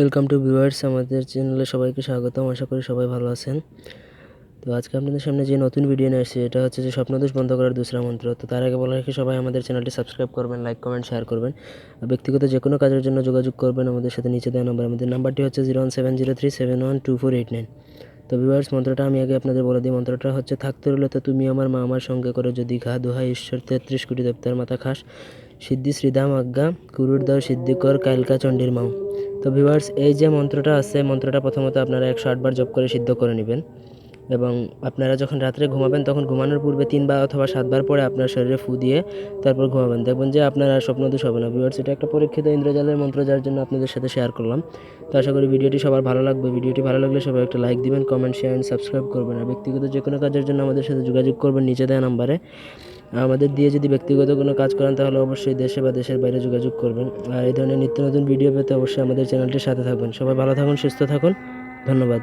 Welcome to viewers আমাদের চ্যানেলে সবাইকে স্বাগতম, আশা করি সবাই ভালো আছেন। তো আজকে আপনাদের সামনে যে নতুন ভিডিও নিয়ে আসছি, এটা হচ্ছে যে স্বপ্নদোষ বন্ধ করার দুসরা মন্ত্র। তো তার আগে বলা রাখি সবাই আমাদের চ্যানেলটি সাবস্ক্রাইব করবেন লাইক কমেন্ট শেয়ার করবেন। আর ব্যক্তিগত যে কোনো কাজের জন্য যোগাযোগ করবেন আমাদের সাথে, নিচে দেওয়া নাম্বার আমাদের নাম্বারটি হচ্ছে zero one seven zero three seven one two four eight nine তো ভিউয়ার্স মন্ত্রটা আমি আগে আপনাদের বলে দিই। মন্ত্রটা হচ্ছে, থাকতে রইলে তো তুমি আমার মা আমার সঙ্গে করে যদি ঘা দোহা ঈশ্বর তেত্রিশ কোটি দেবতার মাথা খাস। সিদ্ধি শ্রীধাম আজ্ঞা কুরুর দাও সিদ্ধিকর কালকা চণ্ডীর মাও। তো ভিউয়ার্স এই যে মন্ত্রটা আছে, মন্ত্রটা প্রথমত আপনারা একশো আটবার জপ করে সিদ্ধ করে নেবেন। এবং আপনারা যখন রাত্রে ঘুমাবেন, তখন ঘুমানোর পূর্বে তিনবার অথবা সাতবার পরে আপনার শরীরে ফু দিয়ে তারপর ঘুমাবেন। দেখবেন যে আপনার আর স্বপ্নদোষ হবে না। ভিউয়ার্স এটা একটা পরীক্ষিত ইন্দ্রজালের মন্ত্র, যার জন্য আপনাদের সাথে শেয়ার করলাম। তো আশা করি ভিডিওটি সবার ভালো লাগবে। ভিডিওটি ভালো লাগলে সবাই একটা লাইক দিবেন কমেন্ট শেয়ার অ্যান্ড সাবস্ক্রাইব করবেন। আর ব্যক্তিগত যে কোনো কাজের জন্য আমাদের সাথে যোগাযোগ করবেন নিচে দেওয়া নাম্বারে। আমাদের দিয়ে যদি ব্যক্তিগত কোনো কাজ করেন, তাহলে অবশ্যই দেশে বা দেশের বাইরে যোগাযোগ করবেন। আর এই ধরনের নিত্য নতুন ভিডিও পেতে অবশ্যই আমাদের চ্যানেলটির সাথে থাকবেন সবাই ভালো থাকুন, সুস্থ থাকুন। ধন্যবাদ।